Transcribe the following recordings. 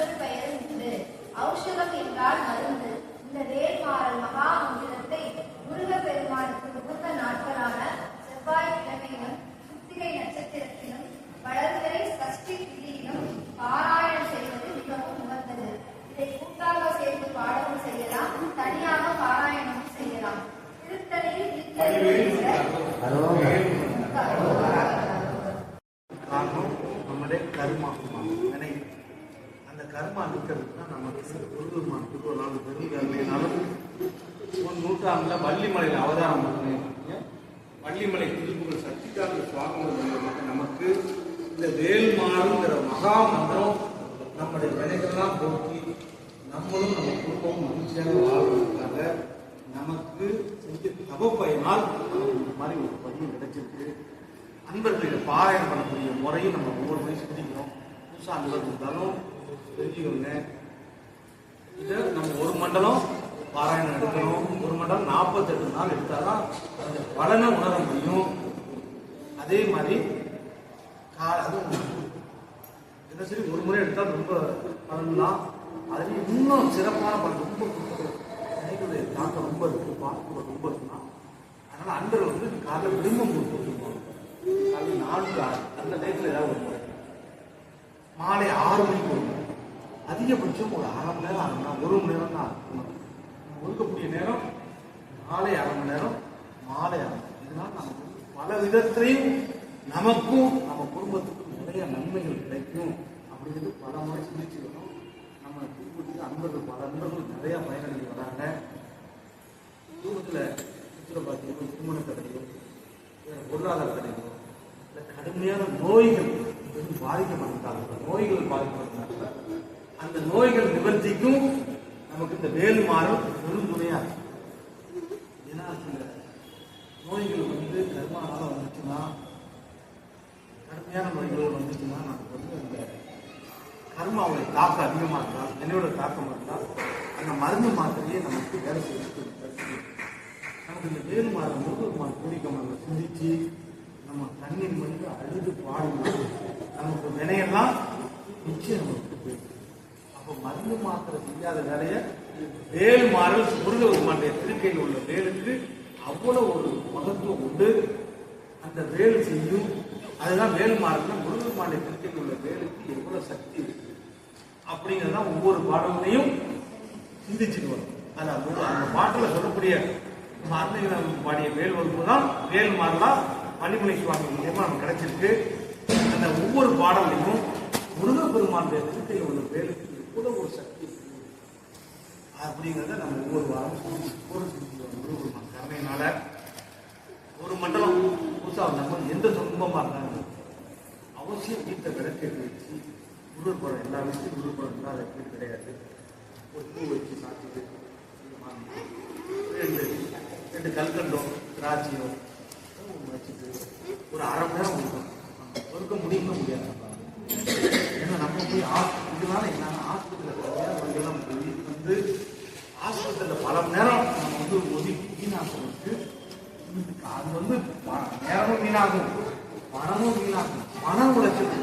மற்றொரு பெயரும் உண்டு. ஔஷதம் என்றால் மருந்து. இந்த வேல்மாறல் மகா மந்திரத்தை முருக பெருமானுக்கு உகந்த நாட்களான செவ்வாய்க்கிழமையிலும் சித்திரை நட்சத்திரத்திலும் வளர்வரை சஷ்டி திதியிலும் பாராயணம் செய்வது மிகவும் உகந்தது. இதை கூட்டாக சேர்ந்து பாடவும் செய்யலாம். தனியாக பாராயணமும் செய்யலாம். திருத்தலையில் நம்முடைய கருமாக்குமான். முருகன் திருவள்ளாண்டு பெருங்கருணையினாலும் ஒரு நூற்றாண்டில் வள்ளிமலையில் அவதாரம் பண்ணிய வள்ளிமலை திருப்புகள் சக்திகாந்த சுவாமி மூலமாக நமக்கு இந்த வேல்மாறுங்கிற மகா மந்திரம் நம்முடைய வினைகள்லாம் போக்கி நம்மளும் நம்ம குடும்பமும் மகிழ்ச்சியாக வாழ்வதற்காக நமக்கு செஞ்ச தவ பயனால் இந்த மாதிரி ஒரு பதிவு கிடைச்சிருக்கு. அன்பர்களை பாராயணம் பண்ணக்கூடிய முறையும் நம்ம ஒவ்வொரு முறையும் சொல்லிக்கிறோம் புதுசாக அன்பர்கள் இருந்தாலும் தெரிஞ்சுக்கோங்க. இதை நம்ம ஒரு மண்டலம் பாராயணம் எடுக்கணும். ஒரு மண்டலம் நாற்பத்தெட்டு நாள் எடுத்தாதான் அந்த பலனை உணர முடியும். அதே மாதிரி கா அதுவும் தினசரி ஒரு முறை எடுத்தால் ரொம்ப பலன்லாம். அதுலேயும் இன்னும் சிறப்பான பலன் ரொம்ப கொடுக்கும் நினைக்கிறது தாக்கம் ரொம்ப இருக்கு. பார்க்க ரொம்ப இருக்குன்னா அதனால அன்பர் வந்து காலைல விரும்பம் முடியும் காலைல நான்கு ஆறு அந்த நேரத்தில் ஏதாவது ஒரு முறை மாலை ஆறு மணிக்கு ஒரு முறை அதிகபட்சம் ஒரு அரை மணி நேரம் அரை மணி நேரம் ஒரு மணி நேரம் தான் இருக்கணும். நம்ம ஒதுக்கக்கூடிய நேரம் மாலை அரை மணி நேரம் மாலை அரை மணி நேரம் இதனால் நமக்கு வந்து பல விதத்திலையும் நமக்கும் நம்ம குடும்பத்துக்கும் நிறைய நன்மைகள் கிடைக்கும் அப்படிங்கிறது பல முறை சிந்திச்சுக்கணும் நம்ம குடும்பத்துக்கு அன்பர்கள் பல அன்பர்கள் நிறைய பயனடைஞ்சு வராங்க. குடும்பத்தில் சுற்றுலா பார்த்தீங்கன்னா திருமண தடையோ வேறு பொருளாதார தடையோ இல்லை கடுமையான நோய்கள் வந்து பாதிக்கப்பட்டிருக்காங்க நோய்கள் பாதிக்கப்பட்டிருக்காங்க அந்த நோய்கள் நிவர்த்திக்கும் நமக்கு இந்த வேலு மாறும் பெரும் துணையா ஏன்னா ஏன்னா சில நோய்கள் வந்து கர்மானால வந்துச்சுன்னா கடுமையான நோய்கள் வந்துச்சுன்னா நமக்கு வந்து இந்த கர்மாவுடைய தாக்கம் அதிகமாக இருந்தால் என்னோட தாக்கம் இருந்தால் அந்த மருந்து மாத்திரையே நமக்கு வேலை செய்யறதுக்கு நமக்கு இந்த வேறு மாத முருகமான கூடிக்கமாக சிந்திச்சு நம்ம தண்ணீர் வந்து அழுது பாடினா நமக்கு வினையெல்லாம் நிச்சயம் நமக்கு போயிடும். அப்போ மருந்து மாத்திரை செய்யாத வேலையை வேல் மாறல் முருகபெருமானுடைய திருக்கையில் உள்ள வேலுக்கு அவ்வளவு ஒரு மகத்துவம் உண்டு. அந்த வேல் செய்யும் அதுதான் வேல் மாறல் முருகபெருமானுடைய திருக்கையில் உள்ள வேலுக்கு எவ்வளவு சக்தி இருக்கு? அப்படிங்கிறதான் ஒவ்வொரு பாடலையும் சிந்திச்சுட்டு வரும் அது அந்த பாட்டில் சொல்லக்கூடிய நம்ம பாடிய வேல் தான் வேல் மாறலாம் பள்ளிமலை சுவாமி மூலியமா நமக்கு கிடைச்சிருக்கு. அந்த ஒவ்வொரு பாடலையும் முருகப்பெருமானுடைய திருத்தை உள்ள வேலுக்கு கூட ஒரு சக்தி அப்படிங்கிறத நம்ம ஒவ்வொரு வாரம் ஒரு முருகப்பெருமான் கருணையினால. ஒரு மண்டலம் புதுசாக வந்தவங்க எந்த சொந்தமாக இருந்தாலும் அவசியம் வீட்டை விளக்கி வச்சு முருகர் படம் எல்லா வீட்லையும் முருகர் படம் அது எப்படி கிடையாது? ஒரு பூ வச்சு சாப்பிட்டு ரெண்டு ரெண்டு கல்கண்டோ திராட்சையோ வச்சுட்டு ஒரு அரை மணி நேரம் கொடுக்கும் ஒதுக்க முடியுமா? முடியாது. ஏன்னா நம்ம போய் இதனால என்னன்னா ஆஸ்பத்திரியில் நேரம் போய் வந்து ஹாஸ்பிட்டலில் பல மணி நேரம் நம்ம வந்து ஒதுக்கி வீணாக்கிறதுக்கு அது வந்து நேரமும் வீணாகும். பணமும் வீணாகும். பணம் உழைச்சல்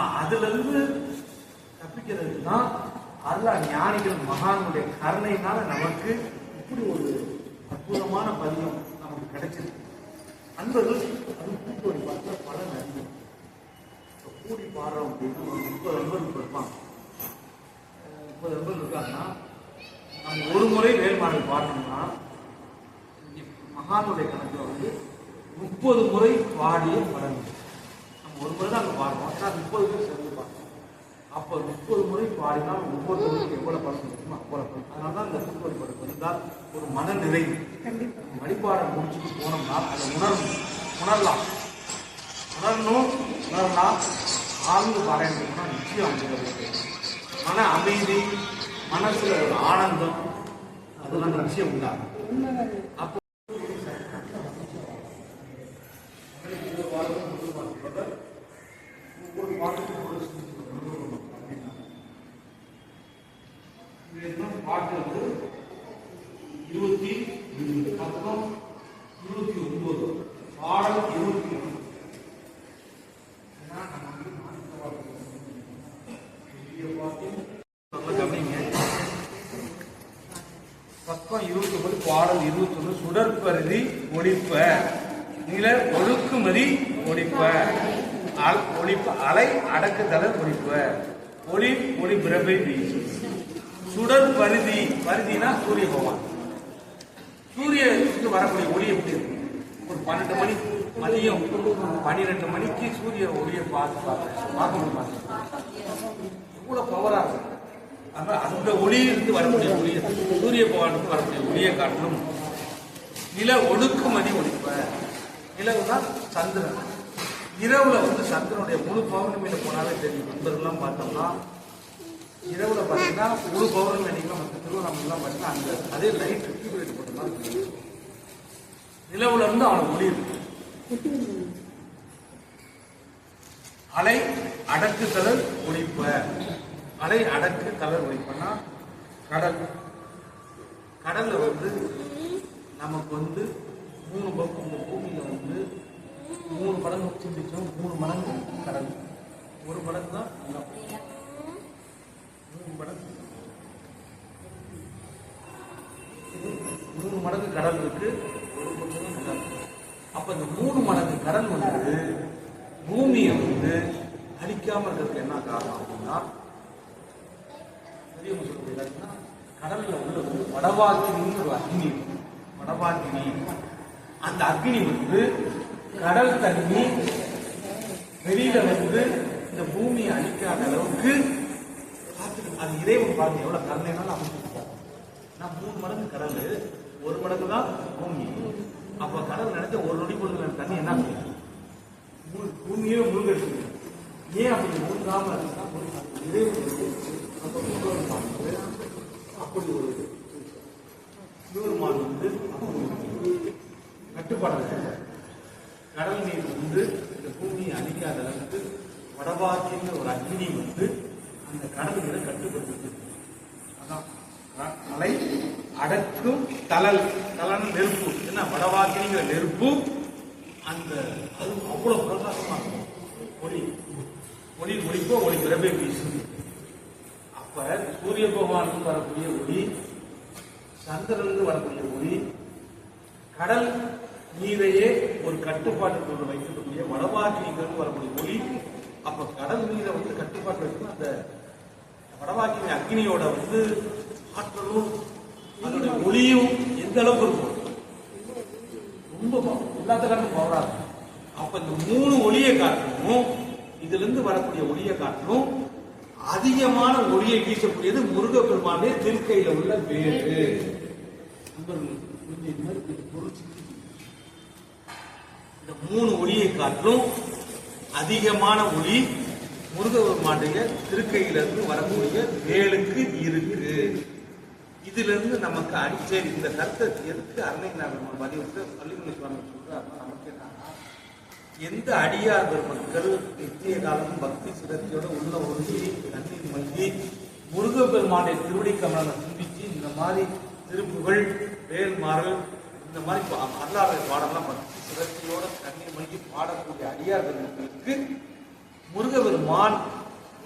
வீணாகும் அதுல இருந்து தப்பிக்கிறதுக்கு தான் அல்ல ஞானிகள் மகானுடைய கருணையினால நமக்கு இப்படி ஒரு அற்புதமான பதியம் நமக்கு கிடைச்சிருக்கு அன்பர்கள் அது கூட்டோடி பார்த்தா பலன் அதிகம் கூடி பாடுறோம் அப்படின்னா ஒரு முப்பது அன்பர்கள் இருப்பாங்க. முப்பது அன்பர்கள் இருக்காங்கன்னா நம்ம ஒரு முறை வேறுபாடு பாடணும்னா மகானுடைய கணக்கில் வந்து முப்பது முறை பாடிய பலன் ஒரு முறை தான் அங்கே பாடுறோம் ஏன்னா முப்பது பேர் சேர்ந்து பாடுறோம் அப்போ முப்பது முறை பாடினால் ஒவ்வொருத்தருக்கும் எவ்வளவு பலன் இருக்குமோ அவ்வளவு பலன் அதனால தான் இந்த திருப்பதி படம் வந்தால் ஒரு மன நிறைவு வழிபாடை முடிச்சுட்டு போனோம்னா அதை உணரணும். உணரலாம். உணரணும் உணரலாம் ஆழ்ந்து பாராயணம்னா நிச்சயம் அமைகிறது மன அமைதி மனசுல ஒரு ஆனந்தம் அதெல்லாம் நிச்சயம் உண்டாகும் அப்போ ஒவ்வொரு பாட்டுக்கும் ஒரு இதுதான் பாட்டு வந்து இருபத்தி பக்கம் இருபத்தி ஒன்பது பாடல் இருபத்தி ஒன்று பக்கம் இருபத்தி ஒன்பது பாடல் இருபத்தி ஒன்று சுடற்பருதி ஒழிப்ப. நில ஒழுக்குமதி ஒழிப்ப. அல் ஒழிப்ப அலை அடக்குதலை ஒழிப்ப. ஒளி ஒளி பிறப்பை வீசும் சுடர் பருதி பருதினா சூரிய பகவான். சூரியனுக்கு வரக்கூடிய ஒளி எப்படி இருக்கும் ஒரு பன்னெண்டு மணி மதியம் பன்னிரெண்டு மணிக்கு சூரிய ஒளியை பார்த்து பார்க்க முடியுமா? இவ்வளோ பவராக இருக்கும் அப்ப அந்த ஒளியிலிருந்து வரக்கூடிய ஒளியை சூரிய பகவானுக்கு வரக்கூடிய ஒளியை காட்டிலும் நில ஒடுக்குமதி ஒளிப்ப நிலவுனா சந்திரன். இரவுல வந்து சந்திரனுடைய முழு பௌர்ணமியில போனாலே தெரியும். நண்பர்கள்லாம் பார்த்தோம்னா இரவுல பார்த்தீங்கன்னா ஒரு பௌர்ணமி அன்னைக்கு மற்ற திருவண்ணாமலாம் பார்த்தீங்கன்னா அந்த அதே லைட் ரெக்டிஃபைட் போட்ட மாதிரி நிலவுல இருந்து அவனுக்கு ஒளி இருக்கு. அலை அடக்கு தளர் ஒழிப்ப அலை அடக்கு தளர் ஒழிப்பனா கடல். கடல்ல வந்து நமக்கு வந்து மூணு பக்கம் இந்த பூமியில வந்து மூணு மடங்கு சிந்திச்சோம் மூணு மடங்கு கடல். ஒரு மடங்கு தான் நிலம். மூணு மடங்கு. மூணு மடங்கு கடல் இருக்கு ஒரு மடங்கு கடல் அப்ப இந்த மூணு மடங்கு கடல் வந்து பூமியை வந்து அழிக்காம இருக்கிறதுக்கு என்ன காரணம் அப்படின்னா பெரியவங்க சொல்றது கடல்ல உள்ள ஒரு வடவாக்கினின்னு ஒரு அக்னி வடவாக்கினி. அந்த அக்னி வந்து கடல் தண்ணி வெளியில வந்து இந்த பூமியை அழிக்காத அளவுக்கு அது இறைவன் பாருங்க எவ்வளவு கருணைனாலும் அமைச்சிருக்காரு நான் மூணு மடங்கு கடல் ஒரு மடங்கு தான் பூமி. அப்ப கடல் நினைச்ச ஒரு நொடி பொழுது தண்ணி என்ன மூணு- பூமியே முழுகடிச்சு. ஏன் அப்படி முழுங்காம இருந்தா இறைவன் வந்து அப்படி ஒரு சிவருமான் வந்து கட்டுப்பாடு கடல் நீர் வந்து இந்த பூமியை அழிக்காத அளவுக்கு வடபாக்கின்ற ஒரு அக்னி வந்து அந்த கடல் நீரை கட்டுப்படுத்துது. அதான் மலை அடக்கும் தளல் தலன் நெருப்பு. என்ன வடவாக்கிங்கிற நெருப்பு? அந்த அது அவ்வளவு பிரகாசமா இருக்கும். ஒளி ஒளி ஒளிப்போ ஒளி பிறப்பே வீசுது. அப்ப சூரிய பகவானுக்கு வரக்கூடிய ஒளி சந்திரனுக்கு வரக்கூடிய ஒளி கடல் நீரையே ஒரு கட்டுப்பாட்டுக்குள்ள வைக்கக்கூடிய வடவாக்கிங்கிறது வரக்கூடிய ஒளி அப்ப கடல் நீரை வந்து கட்டுப்பாட்டு வைக்கணும் அந்த வடவாக்கினி அக்னியோட வந்து ஆற்றலும் அதனுடைய ஒளியும் எந்த அளவுக்கு இருக்கும்? ரொம்ப எல்லாத்த காரணம் பவரா இருக்கும் அப்ப இந்த மூணு ஒளியை காட்டணும் இதுல இருந்து வரக்கூடிய ஒளியை காட்டணும் அதிகமான ஒளியை வீசக்கூடியது முருகப்பெருமானுடைய திருக்கையில உள்ள வேறு. இந்த மூணு ஒளியை காட்டிலும் அதிகமான ஒளி முருகபெருமானுடைய திருக்கையிலிருந்து வரக்கூடிய வேலுக்கு இருக்கு. இதுல இருந்து நமக்கு அடிச்சேரி இந்த கருத்தை எதுக்கு அருணைநாதன் வலியுறுத்த பள்ளிமலை சுவாமி சொல்றாருன்னா நமக்கு என்னன்னா எந்த அடியார் பெருமக்கள் நித்திய காலம் பக்தி சிரத்தையோட உள்ள ஒருங்கி தண்ணீர் மங்கி முருகப்பெருமானுடைய திருவடி கமலனை சிந்திச்சு இந்த மாதிரி திருப்புகள் வேல்மாறல் இந்த மாதிரி பா- வரலாறு பாடலாம் பக்தி சிரத்தையோட தண்ணீர் பாடக்கூடிய அடியார் பெருமக்களுக்கு முருகபெருமான்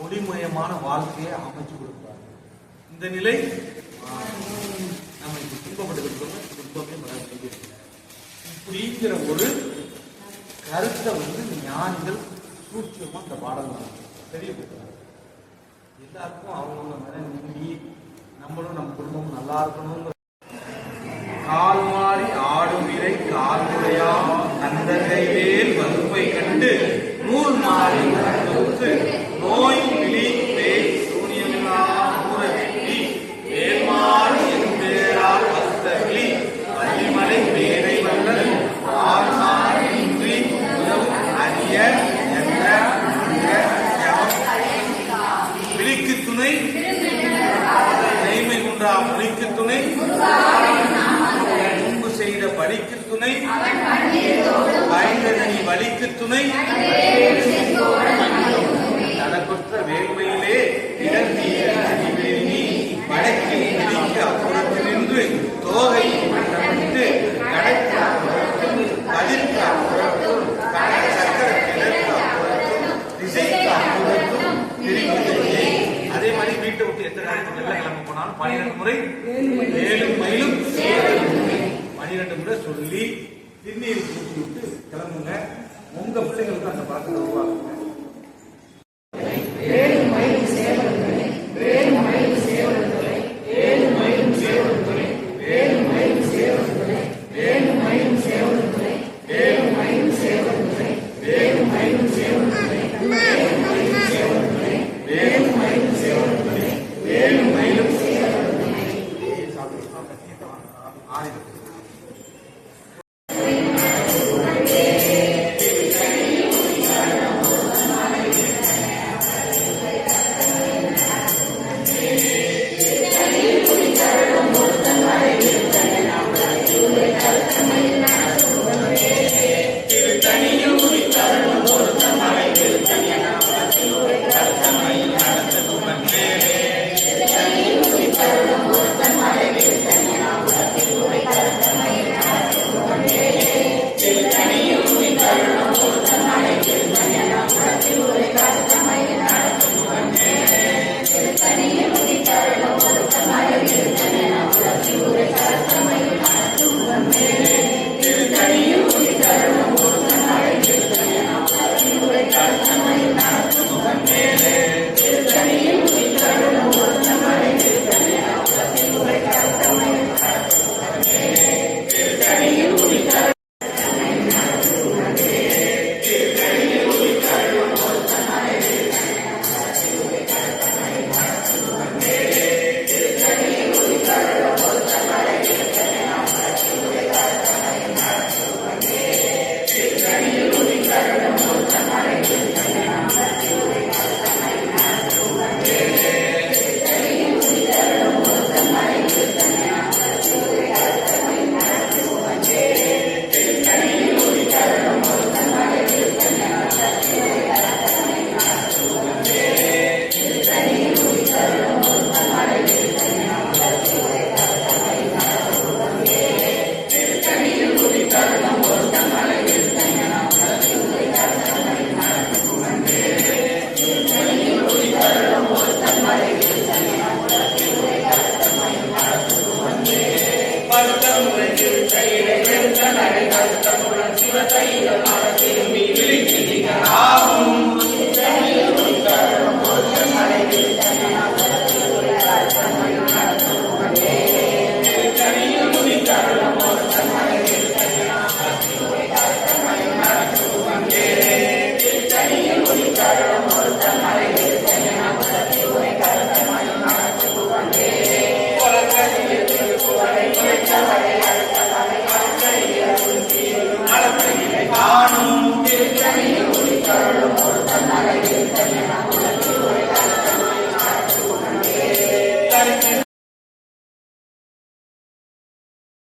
ஒளிமயமான வாழ்க்கையை அமைச்சு கொடுப்பார். இந்த நிலை நம்ம இப்ப துன்பப்பட்டு துன்பமே வர இப்படிங்கிற ஒரு கருத்தை வந்து ஞானிகள் சூட்சமா இந்த பாடம் தெரியப்படுத்துறாங்க எல்லாருக்கும் அவங்கவுங்க மன நீங்கி நம்மளும் நம்ம குடும்பமும் நல்லா இருக்கணுங்கிற உண்மை. தனக்குற்ற வேண்மையிலே வடக்கில் இடிக்க அப்புறத்து தோகை மண்டமிட்டு கடக்க அப்புறத்தும் பதிர்க்க அப்புறத்தும் கடல் சக்கர அப்புறத்தும் அப்புறத்தும் அதே மாதிரி வீட்டை விட்டு எத்தனை நாளைக்கு வெளில கிளம்ப போனாலும்? பன்னிரண்டு முறை. ஏழு மைலும் பன்னிரண்டு முறை. சொல்லி திருநீர் கூட்டி விட்டு கிளம்புங்க. உங்க பிள்ளைங்களுக்கு அந்த பழக்கம் உருவாக்குங்க Santa María.